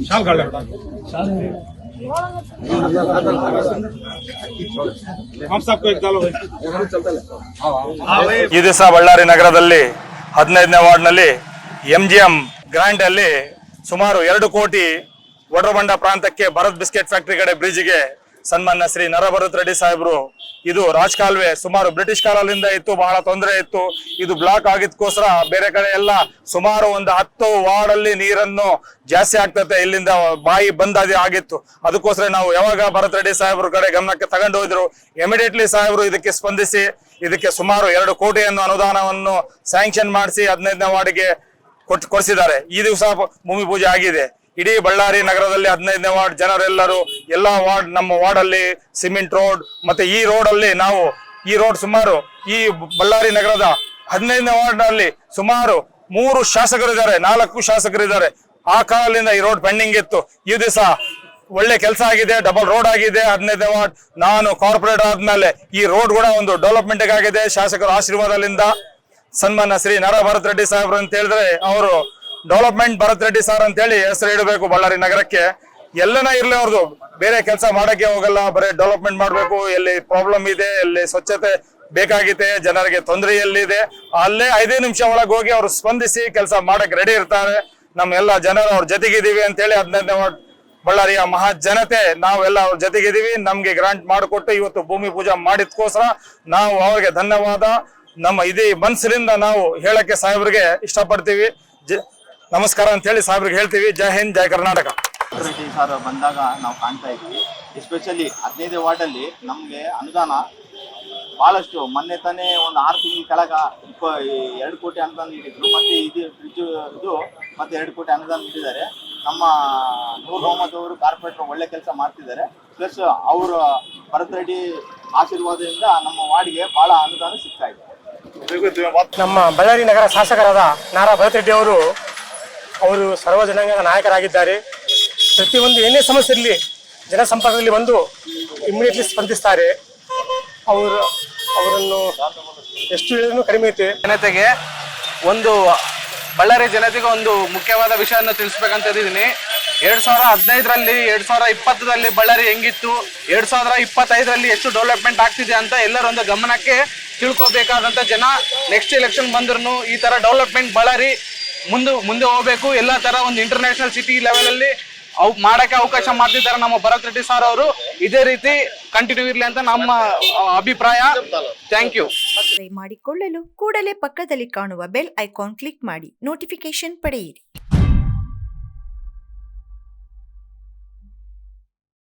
शाल काढ हम सबको एक डालो भाई ಈ ದಿವಸ ಬಳ್ಳಾರಿ ನಗರದಲ್ಲಿ ಹದಿನೈದನೇ ವಾರ್ಡ್ನಲ್ಲಿ ಎಂ ಜಿ ಎಂ ಗ್ರಾಂಡ್ ಅಲ್ಲಿ ಸುಮಾರು ಎರಡು ಕೋಟಿ ಒಡ್ರಬಂಡ ಪ್ರಾಂತಕ್ಕೆ ಭರತ್ ಬಿಸ್ಕೆಟ್ ಫ್ಯಾಕ್ಟರಿ ಕಡೆ ಬ್ರಿಡ್ಜ್ಗೆ ಸನ್ಮಾನ್ಯ ಶ್ರೀ ನರಭರತ್ ರೆಡ್ಡಿ ಸಾಹೇಬರು. ಇದು ರಾಜ್ ಕಾಲುವೆ, ಸುಮಾರು ಬ್ರಿಟಿಷ್ ಕಾಲದಿಂದ ಇತ್ತು, ಬಹಳ ತೊಂದರೆ ಇತ್ತು. ಇದು ಬ್ಲಾಕ್ ಆಗಿದ್ಕೋಸ್ಕರ ಬೇರೆ ಕಡೆ ಎಲ್ಲ ಸುಮಾರು ಒಂದು ಹತ್ತು ವಾರ್ಡ್ ಅಲ್ಲಿ ನೀರನ್ನು ಜಾಸ್ತಿ ಆಗ್ತತೆ ಇಲ್ಲಿಂದ ಬಾಯಿ ಬಂದ್ ಆಗಿತ್ತು. ಅದಕ್ಕೋಸ್ಕರ ನಾವು ಯಾವಾಗ ಭರತ್ ರೆಡ್ಡಿ ಸಾಹೇಬ್ರ ಕಡೆ ಗಮನಕ್ಕೆ ತಗೊಂಡು ಹೋದ್ರು ಇಮಿಡಿಯೇಟ್ಲಿ ಸಾಹೇಬರು ಇದಕ್ಕೆ ಸ್ಪಂದಿಸಿ, ಇದಕ್ಕೆ ಸುಮಾರು ಎರಡು ಕೋಟಿಯನ್ನು ಅನುದಾನವನ್ನು ಸ್ಯಾಂಕ್ಷನ್ ಮಾಡಿಸಿ, ಹದಿನೈದನೇ ವಾರ್ಡ್ಗೆ ಕೊಟ್ಟು ಕೊಡಿಸಿದ್ದಾರೆ. ಈ ದಿವಸ ಭೂಮಿ ಪೂಜೆ ಆಗಿದೆ. ಇಡೀ ಬಳ್ಳಾರಿ ನಗರದಲ್ಲಿ ಹದಿನೈದನೇ ವಾರ್ಡ್ ಜನರೆಲ್ಲರೂ ಎಲ್ಲಾ ವಾರ್ಡ್, ನಮ್ಮ ವಾರ್ಡ್ ಅಲ್ಲಿ ಸಿಮೆಂಟ್ ರೋಡ್ ಮತ್ತೆ ಈ ರೋಡ್ ಅಲ್ಲಿ ನಾವು, ಈ ರೋಡ್ ಸುಮಾರು ಈ ಬಳ್ಳಾರಿ ನಗರದ ಹದಿನೈದನೇ ವಾರ್ಡ್ ಅಲ್ಲಿ ಸುಮಾರು ಮೂರು ಶಾಸಕರು ಇದ್ದಾರೆ ನಾಲ್ಕು ಶಾಸಕರು ಇದ್ದಾರೆ ಆ ಕಾಲದಿಂದ ಈ ರೋಡ್ ಪೆಂಡಿಂಗ್ ಇತ್ತು. ಈ ದಿವಸ ಒಳ್ಳೆ ಕೆಲಸ ಆಗಿದೆ, ಡಬಲ್ ರೋಡ್ ಆಗಿದೆ ಹದಿನೈದನೇ ವಾರ್ಡ್. ನಾನು ಕಾರ್ಪೊರೇಟರ್ ಆದ್ಮೇಲೆ ಈ ರೋಡ್ ಕೂಡ ಒಂದು ಡೆವಲಪ್ಮೆಂಟ್ ಆಗಿದೆ ಶಾಸಕರ ಆಶೀರ್ವಾದದಿಂದ. ಸನ್ಮಾನ ಶ್ರೀ ನರ ಭರತ್ ರೆಡ್ಡಿ ಸಾಹೇಬ್ರು ಅಂತ ಹೇಳಿದ್ರೆ ಅವರು ಡೆವಲಪ್ಮೆಂಟ್ ಭರತ್ ರೆಡ್ಡಿ ಸರ್ ಅಂತ ಹೇಳಿ ಹೆಸರು ಇಡಬೇಕು ಬಳ್ಳಾರಿ ನಗರಕ್ಕೆ. ಎಲ್ಲನ ಇರ್ಲಿ ಅವ್ರದ್ದು ಬೇರೆ ಕೆಲಸ ಮಾಡಕ್ಕೆ ಹೋಗಲ್ಲ, ಬರೀ ಡೆವಲಪ್ಮೆಂಟ್ ಮಾಡಬೇಕು, ಎಲ್ಲಿ ಪ್ರಾಬ್ಲಮ್ ಇದೆ, ಎಲ್ಲಿ ಸ್ವಚ್ಛತೆ ಬೇಕಾಗಿದೆ ಜನರಿಗೆ ತೊಂದರೆ ಎಲ್ಲಿದೆ, ಅಲ್ಲೇ ಐದೇ ನಿಮಿಷ ಒಳಗೆ ಹೋಗಿ ಅವರು ಸ್ಪಂದಿಸಿ ಕೆಲಸ ಮಾಡಕ್ ರೆಡಿ ಇರ್ತಾರೆ. ನಮ್ಮೆಲ್ಲ ಜನರು ಅವ್ರ ಜೊತೆಗಿದ್ದೀವಿ ಅಂತ ಹೇಳಿ ಹದಿನೈದನೇ ವಾರ್ಡ್ ಬಳ್ಳಾರಿಯ ಮಹಾ ಜನತೆ ನಾವೆಲ್ಲ ಅವ್ರ ಜೊತೆಗಿದ್ದೀವಿ. ನಮ್ಗೆ ಗ್ರಾಂಟ್ ಮಾಡಿಕೊಟ್ಟು ಇವತ್ತು ಭೂಮಿ ಪೂಜೆ ಮಾಡಿದ್ಕೋಸ್ಕರ ನಾವು ಅವ್ರಿಗೆ ಧನ್ಯವಾದ. ನಮ್ಮ ಇದೇ ಮನಸ್ಸಿನಿಂದ ನಾವು ಹೇಳಕ್ಕೆ ಸಾಹೇಬ್ರಿಗೆ ಇಷ್ಟಪಡ್ತೀವಿ. ನಮಸ್ಕಾರ ಅಂತ ಹೇಳಿ ಸಾಹೇಬ್ರಿಗೆ ಹೇಳ್ತೀವಿ. ಜೈ ಹಿಂದ್ ಜೈ ಕರ್ನಾಟಕ. ಸರ್ ಬಂದಾಗ ನಾವು ಕಾಣ್ತಾ ಇದ್ವಿ. ಎಸ್ಪೆಷಲಿ ಹದಿನೈದೇ ವಾರ್ಡ್ ಅಲ್ಲಿ ನಮಗೆ ಅನುದಾನ ಬಹಳಷ್ಟು. ಮೊನ್ನೆ ತಾನೇ ಒಂದು ಆರು ತಿಂಗಳ ಕೆಳಗ ಇಪ್ಪ ಎರಡು ಕೋಟಿ ಅನುದಾನ ನೀಡಿದ್ರು. ಮತ್ತೆ ಇದು ಫ್ರಿಜ್ ಇದು ಮತ್ತೆ ಎರಡು ಕೋಟಿ ಅನುದಾನ ನೀಡಿದ್ದಾರೆ. ನಮ್ಮ ನೂರ್ ಮೊಹಮ್ಮದ್ ಅವರು ಕಾರ್ಪೊರೇಟರ್ ಒಳ್ಳೆ ಕೆಲಸ ಮಾಡ್ತಿದ್ದಾರೆ. ಪ್ಲಸ್ ಅವರು ಭರತ್ ರೆಡ್ಡಿ ಆಶೀರ್ವಾದದಿಂದ ನಮ್ಮ ವಾರ್ಡ್ಗೆ ಬಹಳ ಅನುದಾನ ಸಿಗ್ತಾ ಇದೆ. ನಮ್ಮ ಬಳ್ಳಾರಿ ನಗರ ಶಾಸಕರಾದ ನಾರಾ ಭರತ್ ರೆಡ್ಡಿ ಅವರು ಅವರು ಸರ್ವ ಜನಾಂಗ ನಾಯಕರಾಗಿದ್ದಾರೆ. ಪ್ರತಿಯೊಂದು ಏನೇ ಸಮಸ್ಯೆ ಇರಲಿ, ಜನಸಂಪರ್ಕದಲ್ಲಿ ಬಂದು ಇಮಿಡಿಯೇಟ್ಲಿ ಸ್ಪಂದಿಸ್ತಾರೆ. ಅವರು, ಅವರನ್ನು ಎಷ್ಟು ಹೇಳಿದ್ರು ಕಡಿಮೆ ಐತೆ. ಜನತೆಗೆ ಒಂದು, ಬಳ್ಳಾರಿ ಜನತೆಗೆ ಒಂದು ಮುಖ್ಯವಾದ ವಿಷಯವನ್ನು ತಿಳಿಸ್ಬೇಕಂತ ಇದ್ದೀನಿ. ಎರಡ್ ಸಾವಿರ ಹದಿನೈದರಲ್ಲಿ, ಎರಡ್ ಸಾವಿರ ಇಪ್ಪತ್ತರಲ್ಲಿ ಬಳ್ಳಾರಿ ಹೆಂಗಿತ್ತು, ಎರಡ್ ಸಾವಿರದ ಇಪ್ಪತ್ತೈದರಲ್ಲಿ ಎಷ್ಟು ಡೆವಲಪ್ಮೆಂಟ್ ಆಗ್ತಿದೆ ಅಂತ ಎಲ್ಲರೊಂದು ಗಮನಕ್ಕೆ ತಿಳ್ಕೊಬೇಕಾದಂತ ಜನ ನೆಕ್ಸ್ಟ್ ಎಲೆಕ್ಷನ್ ಬಂದ್ರು ಈ ತರ ಡೆವಲಪ್ಮೆಂಟ್ ಬಳ್ಳಾರಿ ಮುಂದೆ ಮುಂದೆ ಹೋಗ್ಬೇಕು. ಎಲ್ಲ ತರ ಒಂದು ಇಂಟರ್ನ್ಯಾಷನಲ್ ಸಿಟಿ ಲೆವೆಲ್ ಅಲ್ಲಿ ಅವ್ ಮಾಡಕ್ಕೆ ಅವಕಾಶ ಮಾಡ್ತಿದ್ದಾರೆ ನಮ್ಮ ಭರತ್ ರೆಡ್ಡಿ ಸರ್ ಅವರು. ಇದೇ ರೀತಿ ಕಂಟಿನ್ಯೂ ಇರ್ಲಿ ಅಂತ ನಮ್ಮ ಅಭಿಪ್ರಾಯ. ಥ್ಯಾಂಕ್ ಯು ಮಾಡಿಕೊಳ್ಳಲು ಕೂಡಲೇ ಪಕ್ಕದಲ್ಲಿ ಕಾಣುವ ಬೆಲ್ ಐಕಾನ್ ಕ್ಲಿಕ್ ಮಾಡಿ. ನೋಟಿಫಿಕೇಶನ್ ಪಡೆಯಿರಿ.